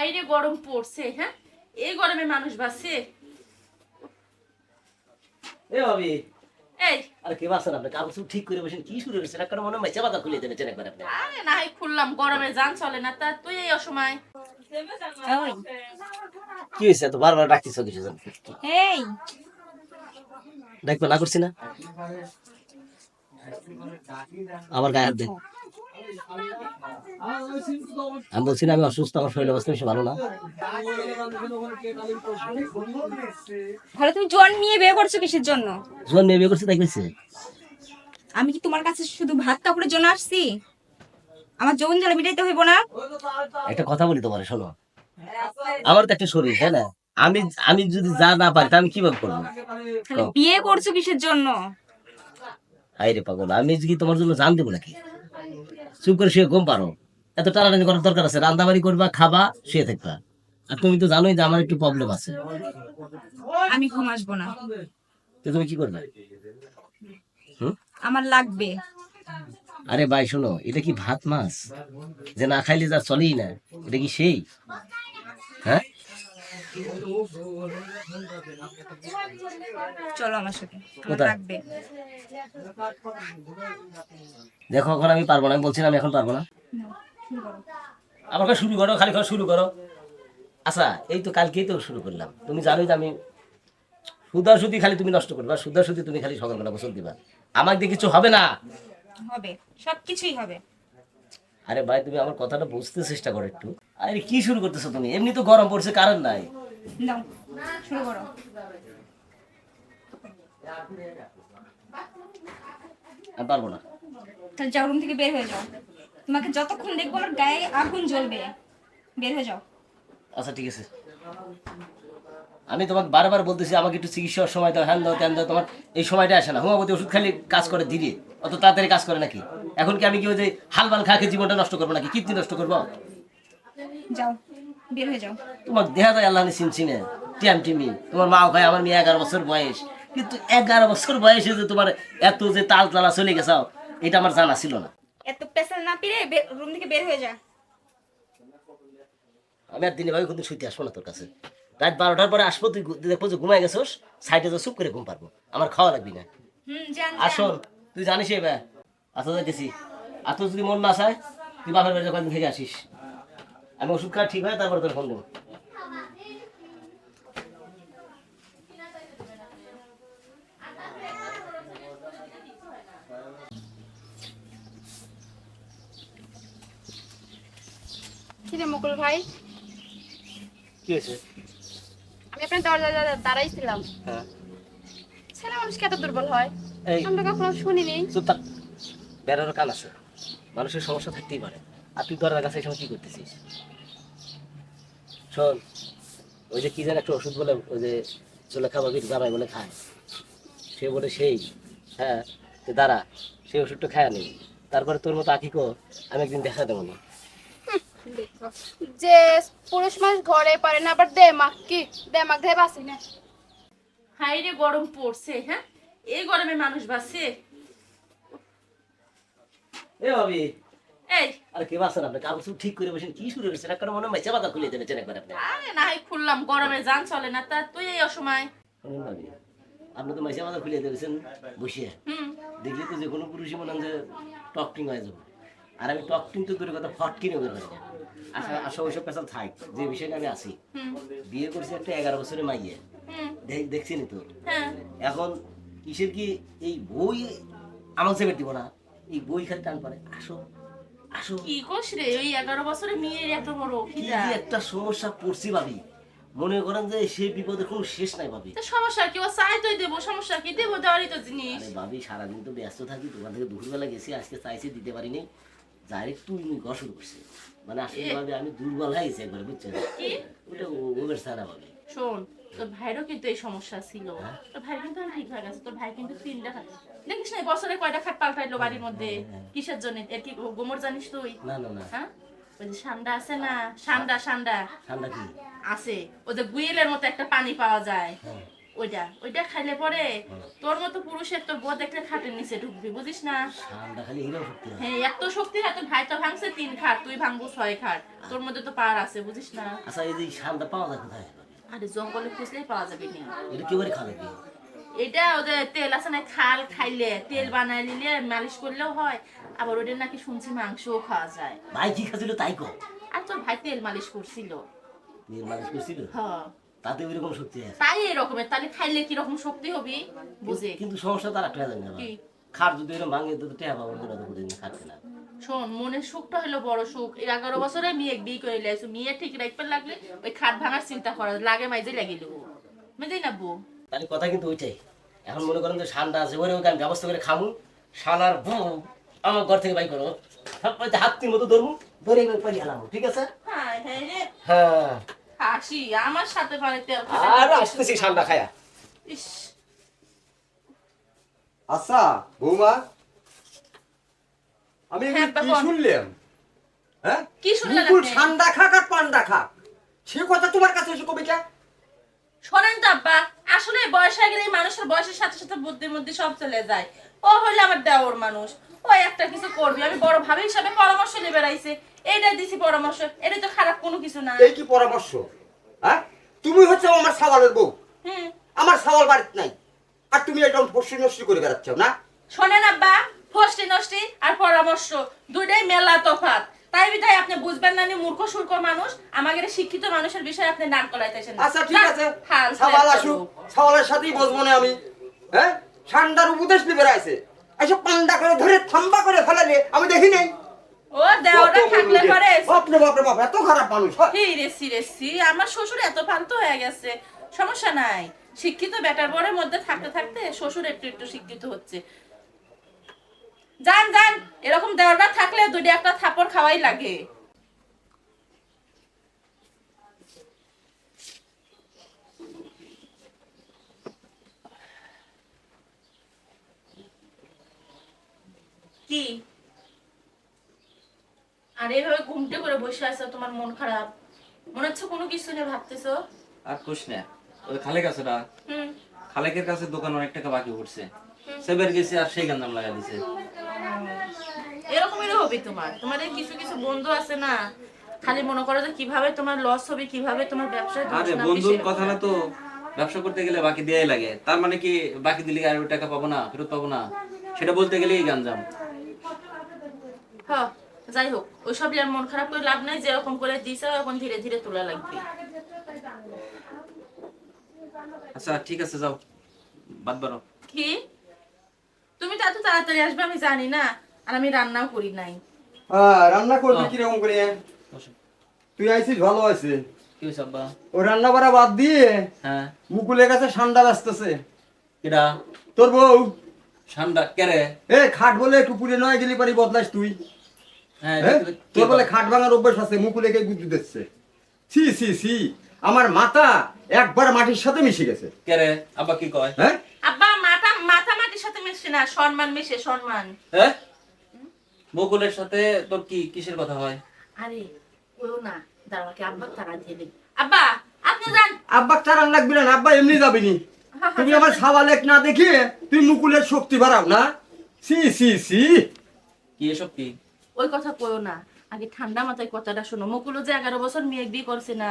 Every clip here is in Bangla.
হাইরে গরম পড়ছে হ্যাঁ? এই গরমে মানুষ বাঁচছে এ এই। আরে কে বাসেন আপনি? কাগজ ঠিক করে বসেন কি শুরু করেছেন? একটা মনে মাইচা খুলে দেবেন একবার আপনি। আরে না খুললাম গরমে যান চলে না তা তুই এই অসময়। কি হয়েছে? এত বারবার ডাকতেছ কিছু জান? এই। ডাকবে না করছি না? আমার গায়ে হাত আমি বলছি না আমি অসুস্থ আমার শরীর অবস্থা বেশি ভালো না। তাহলে তুমি জন নিয়ে বিয়ে করছ কিসের জন্য? জোয়ান নিয়ে বিয়ে করছ তাই কইছে। আমি কি তোমার কাছে শুধু ভাত কাপড়ের জন্য আসছি? আমার যৌন জ্বালা মিটাইতে হইব না? একটা কথা বলি তোমার শোনো। আমার তো একটা শরীর তাই না? আমি আমি যদি যা না পারি তা আমি কীভাবে করব? বিয়ে করছ কিসের জন্য? হাই রে পাগল আমি কি তোমার জন্য জান দেবো নাকি? চুপ করে শুয়ে ঘুম পারো এত টানাটানি করার দরকার আছে। রান্দাবাড়ি করবা খাবা শুয়ে থাকবা। আর তুমি তো জানোই যে আমার একটু প্রবলেম আছে। আমি ঘুম আসব না। তো তুমি কি করবে? হুম? আমার লাগবে। আরে ভাই শোনো এটা কি ভাত মাছ? যে না খাইলে যা চলেই না এটা কি সেই? হ্যাঁ? চলো আমার সাথে? লাগবে দেখো এখন আমি পারব না। আমি বলছিলাম এখন পারব না। আবার খালি শুরু করো খালি খালি শুরু করো। আচ্ছা এই তো কালকেই তো শুরু করলাম। তুমি জানোই যে আমি সুদা সুদি খালি তুমি নষ্ট করবা সুদা সুদি তুমি খালি সকালবেলা গোসল দিবা। আমার দিয়ে কিছু হবে না? হবে সবকিছুই হবে। আরে ভাই তুমি আমার কথাটা বুঝতে চেষ্টা করো একটু। আরে কি শুরু করতেছো তুমি? এমনি তো গরম পড়ছে কারণ নাই। শুরু করো। আমি পারব না। তাহলে যাও রুম থেকে বের হয়ে যাও। তোমাকে যতক্ষণ দেখব আমার গায়ে আগুন জ্বলবে। বের হয়ে যাও। আচ্ছা ঠিক আছে। আমি তোমাকে বারবার বলতেছি আমাকে একটু চিকিৎসার সময় দাও হ্যান দাও ত্যান দাও তোমার এই সময়টা আসে না। হোমিওপ্যাথি ওষুধ খালি কাজ করে ধীরে। অত তাড়াতাড়ি কাজ করে নাকি? এখন কি আমি কি ওই যে হালবাল খাকে জীবনটা নষ্ট করব নাকি? কিডনি নষ্ট করব? যাও বের হয়ে যাও। তোমার দেখা যায় আল্লাহ চিনচিনে টিয়াম টিমি তোমার মা খায় আমার মেয়ে এগারো বছর বয়স। কিন্তু এগারো বছর বয়সে যে তোমার এত যে তাল তালা চলে গেছাও এটা আমার জানা ছিল না। এত প্রেসার না পেরে রুম থেকে বের হয়ে যা। আমি আর দিনে ভাবে কিন্তু শুইতে আসব না তোর কাছে। রাত বারোটার পরে আসব তুই দেখব যে ঘুমাই গেছোস সাইডে তো চুপ করে ঘুম পারব আমার খাওয়া লাগবি না। আসল তুই জানিস এবার আতো যাইতেছি আতো যদি মন না চায় তুই বাপের বাড়িতে কয়েকদিন থেকে আসিস। আমি ওষুধ খাওয়া ঠিক হয় তারপরে তোর ফোন দেবো। কিরে মুকুল ভাই? কি হয়েছে? আমি আপনার দরজা দাঁড়াইছিলাম। হ্যাঁ। ছেলে মানুষ কত দুর্বল হয়? আমরা কখনো শুনিনি। চুপ থাক। আছে। মানুষের সমস্যা থাকতেই পারে। আর তুই দরজার কাছে সময় কি করতেছিস? শোন ওই যে কি যেন একটা ওষুধ বলে ওই যে চুলেখা বাবির জামাই বলে খায়। সে বলে সেই। হ্যাঁ দাঁড়া সেই ওষুধটা খায় নেই তারপরে তোর মতো আকিকো আমি একদিন দেখা দেবো না। যে পুরুষ মানুষ ঘরে পারে না আবার দেমাক কি? দেমাক ধরে বাসি না। হাইরে গরম পড়ছে হ্যাঁ? এই গরমে মানুষ এ ভাবি। এই। আর কে বাসেন আপনি? কাগজ ঠিক করে বসেন কি শুরু একটা মনে মাইচা বাতা খুলে আপনি। আরে খুললাম গরমে যান চলে না তা তুই এই অসময়। ভাবি আপনি তো মাইচা বাতা খুলে দিয়েছেন বসিয়ে। হুম। দেখলে তো যে কোনো পুরুষই মনে হয় যে টকটিং হয়ে যাবে। আর আমি টকটিং তো দূরের কথা ফটকিনে বের পারি না। আশা আশা ওইসব পেশাল থাক যে বিষয়ে আমি হুম। বিয়ে করছি একটা এগারো বছরের মাইয়ে। হুম। দেখ দেখছিনি তো? হ্যাঁ। এখন কিসের কি এই বই আমার সেবের দিব না? এই বই খালি টান পারে আসো আসো। কি কোস রে ওই এগারো বছরের মেয়ের এত বড় কি একটা সমস্যা পড়ছি ভাবি। মনে করেন যে সেই বিপদের কোনো শেষ নাই ভাবি। সমস্যা কি? ও চাই তুই দেবো সমস্যা কি? দেবো দেওয়ারই তো জিনিস। ভাবি সারাদিন তো ব্যস্ত থাকি দোকান থেকে দুপুরবেলা গেছি আজকে চাইছি দিতে পারিনি। ডাইরেক্ট করছে মানে আসলে ভাবি আমি দুর্বল হয়ে গেছি একবার বুঝছেন? ওটা ওমের সানা ভাবি। শোন তোর ভাইরও কিন্তু এই সমস্যা ছিল। তোর ভাই কিন্তু ঠিক হয়ে গেছে তোর ভাই কিন্তু তিনটা খাট দেখিস না বছরে কয়টা খাট পাল্টাইলো বাড়ির মধ্যে? কিসের জন্য? এর কি গোমর জানিস তুই? না না না। হ্যাঁ? ওই যে সান্ডা আছে না? সান্ডা সান্ডা। ঠান্ডা কি? আছে। যে গুয়েলের মতো একটা পানি পাওয়া যায়। ওইটা ওইটা খাইলে পরে তোর মতো পুরুষের বউ দেখলে খাটের নিচে ঢুকবি বুঝিস না? শক্তি হয়। হ্যাঁ এত শক্তি এত ভাই তো ভাঙছে তিন খাট তুই ভাঙবো ছয় খাট। তোর মধ্যে তো পার আছে বুঝিস না? আচ্ছা এই যে ঠান্ডা পাওয়া যায় কোথায়? আরে জঙ্গলে খুঁজলেই পাওয়া যাবে না? এটা কি করে খাবে এটা ওদের তেল আছে না খাল খাইলে তেল বানাই নিলে মালিশ করলেও হয় আবার ওদের নাকি শুনছি মাংসও খাওয়া যায়। ভাই কি খাচ্ছিল তাই কো আর তোর ভাই তেল মালিশ করছিল। নীল মানুষ করছিল? হ্যাঁ। তাতে শক্তি আছে। তাই এরকমের তাহলে খাইলে কীরকম শক্তি হবি? বুঝে। কিন্তু সমস্যা তার একটা জানি না কি? খাট যদি এরকম ভাঙে তো টেহা পাবো না তো খাচ্ছে না শোন মনের সুখটা হলো বড় সুখ। এই এগারো বছরে মেয়ে বিয়ে করে লাইছো মেয়ে ঠিক রাখতে লাগলে ওই খাট ভাঙার চিন্তা করা লাগে মাইজে লাগিল না বউ? তাহলে কথা কিন্তু ওইটাই। এখন মনে করেন যে ঠান্ডা আছে ওরে ওকে আমি ব্যবস্থা করে খামু শালার বউ আমার ঘর থেকে বাই করো। পাইতে হাতির মতো ধরবো ধরে পারি ঠিক আছে? হ্যাঁ হ্যাঁ। হ্যাঁ। হাসি আমার সাথে পারে তেল আর আসতেছি ঠান্ডা খায়া। ইস। আচ্ছা বৌমা আমি হ্যাঁ, কি শুনলাম হ্যাঁ? কি শুনলেন আপনি? ঠান্ডা খাক আর পান্ডা খাক। সে কথা তোমার কাছে এসে কবিতা? শোনেন তো আব্বা আসলে বয়স হয়ে গেলে মানুষের বয়সের সাথে সাথে বুদ্ধি বুদ্ধি সব চলে যায়। ও হইলে আমার দেওর মানুষ। ও একটা কিছু করবি আমি বড় ভাবে হিসাবে পরামর্শ নিয়ে বেড়াইছে এইটা দিছি পরামর্শ এটা তো খারাপ কোনো কিছু না। এই কি পরামর্শ? হ্যাঁ? তুমি হচ্ছে আমার সাওয়ালের বউ। হুম। আমার সাওয়াল বাড়িতে নাই। আর তুমি এটা ফসি নষ্টি করে বেড়াচ্ছ না? শোনেন আব্বা নষ্টি আর পরামর্শ দুইটাই মেলা তফাৎ। তাই বিধায় আপনি বুঝবেন না মূর্খ সূর্খ মানুষ আমাদের শিক্ষিত মানুষের বিষয়ে আপনি নাক গলাইতেছেন। আচ্ছা ঠিক আছে। সাওয়াল আসুক সাওয়ালের সাথেই না আমি। হ্যাঁ? ঠান্ডার উপদেশ নিয়ে বেড়াইছে। এসব পান্ডা করে ধরে থাম্বা করে ফেলালে আমি দেখি নাই। ও দেওটা থাকলে পরে বাপরে বাপরে বাপ এত খারাপ মানুষ হ্যাঁ? হি রে সি রে সি আমার শ্বশুর এত ফালতু হয়ে গেছে সমস্যা নাই। শিক্ষিত বেটার বরের মধ্যে থাকতে থাকতে শ্বশুর একটু একটু শিক্ষিত হচ্ছে। যান যান এরকম দেওয়াটা থাকলে দুইটা একটা থাপড় খাওয়াই লাগে। কি? আর এইভাবে ঘুমটে করে বসে আছো তোমার মন খারাপ। মনে হচ্ছে কোনো কিছু নিয়ে ভাবতেছো? আর কোশ না ওই খালেক আছে না? হুম। খালেকের কাছে দোকান অনেক টাকা বাকি পড়ছে। সেবার গেছে আর সেই গান্দাম লাগা দিছে। এরকমই হবে তোমার। তোমাদের কিছু কিছু বন্ধু আছে না? খালি মনে করো যে কীভাবে তোমার লস হবে কীভাবে তোমার ব্যবসা আরে বন্ধুর কথা না তো ব্যবসা করতে গেলে বাকি দেয়াই লাগে। তার মানে কি বাকি দিলে আর টাকা পাবো না ফেরত পাবো না? সেটা বলতে গেলেই গাঞ্জাম। হ্যাঁ। যাই হোক ওইসব নিয়ে আর মন খারাপ করে লাভ নাই যেরকম করে দিছে এখন ধীরে ধীরে তোলা লাগবে। আচ্ছা ঠিক আছে যাও। বাদ বারো কি? তুমি তো এত তাড়াতাড়ি আসবে আমি জানি না আর আমি রান্নাও করি নাই। হ্যাঁ রান্না করবি হ্যাঁ। কীরকম করে? তুই আইছিস ভালো আছে কি হয়েছে আব্বা? ও রান্না বাড়া বাদ দিয়ে হ্যাঁ। মুকুলের কাছে ঠান্ডা ব্যস্তছে কিরা? তোর বউ? ঠান্ডা কেরে? এ খাট বলে একটু পুড়ে নয় গেলি পারি বদলাস তুই। তোর বলে খাট ভাঙার অভ্যাস আছে মুকুলেকে গুজু দিচ্ছে। সি সি সি আমার মাথা একবার মাটির সাথে মিশে গেছে। কেরে আব্বা কি কয়? হ্যাঁ? আব্বা মাথা মাথা মাটির সাথে মিশছে না সম্মান মিশে সম্মান। হ্যাঁ? বকুলের সাথে তোর কি কিসের কথা হয়? আরে ওও না। দাঁড়াকে আব্বা তারা দিলে আব্বা আপনি যান। আব্বা চারান লাগবে না আব্বা এমনি যাবিনি তুমি আমার সাবালেক না দেখিয়ে তুই মুকুলের শক্তি বাড়াও না। সি সি সি কি এসব কি? ওই কথা কইও না। আগে ঠান্ডা মাথায় কথাটা শোনো। মুকুল যে এগারো বছর মেয়ে বিয়ে করছে না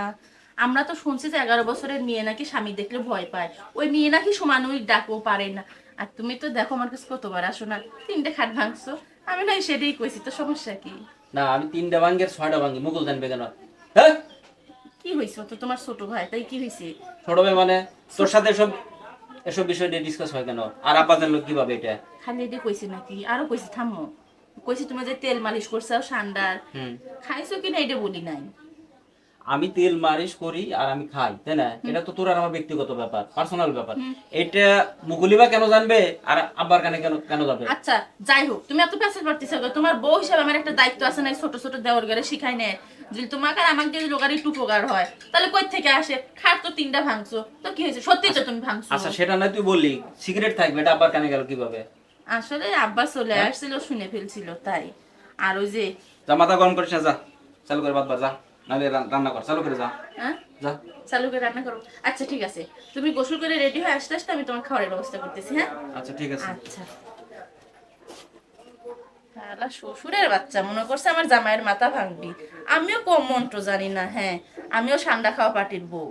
আমরা তো শুনছি যে এগারো বছরের মেয়ে নাকি স্বামী দেখলে ভয় পায়। ওই মেয়ে নাকি সমান ওই ডাকও পারে না। আর তুমি তো দেখো আমার কাছে কতবার আসো না তিনটে খাট ভাঙছো। আমি না সেটাই কইছি তো সমস্যা কি? না আমি তিনটা ভাঙ্গের ছয়টা ভাঙ্গি মুকুল জানবে কেন? হ্যাঁ কি হয়েছে তো তোমার ছোট ভাই? তাই কি হয়েছে ছোট ভাই মানে তোর সাথে এসব এসব বিষয় নিয়ে ডিসকাস হয় কেন? আর আব্বা জানলো কীভাবে এটা? খালি এটা কইছি নাকি? আরও কইছি থামো। কইছি তুমি যে তেল মালিশ করছ সান্ডার খাইছো কিনা এটা বলি নাই। আমি তেল মালিশ করি আর আমি খাই তাই না? এটা তো তোর আর আমার ব্যক্তিগত ব্যাপার পার্সোনাল ব্যাপার। এটা মুকুলিবা কেন জানবে আর আব্বার কানে কেন কেন যাবে? আচ্ছা যাই হোক তুমি এত প্যাসেজ পারতেছ তোমার বউ হিসাবে আমার একটা দায়িত্ব আছে না ছোট ছোট দেওয়ার শিখাই নেয়। যদি তোমাকে আর আমাকে যদি লোকার একটু উপকার হয় তাহলে কই থেকে আসে? খাট তো তিনটা ভাঙছো তো কি হয়েছে? সত্যি তো তুমি ভাঙছো। আচ্ছা সেটা না তুই বললি সিগারেট থাকবে এটা আব্বার কানে গেল কীভাবে? আসলে আব্বা চলে আসছিল শুনে ফেলছিল তাই। আর ওই যে যা মাথা গরম করিস না যা। চালু করে বাদবার যা নাহলে রান্না কর। চালু করে যা। হ্যাঁ? যা। চালু করে রান্না করো। আচ্ছা ঠিক আছে। তুমি গোসল করে রেডি হয়ে আসতে আসতে আমি তোমার খাবারের ব্যবস্থা করতেছি হ্যাঁ? আচ্ছা ঠিক আছে। আচ্ছা। শালা শ্বশুরের বাচ্চা মনে করছে আমার জামাইয়ের মাথা ভাঙবি। আমিও কম মন্ত্র জানি না হ্যাঁ। আমিও ঠান্ডা খাওয়া পাটির বউ।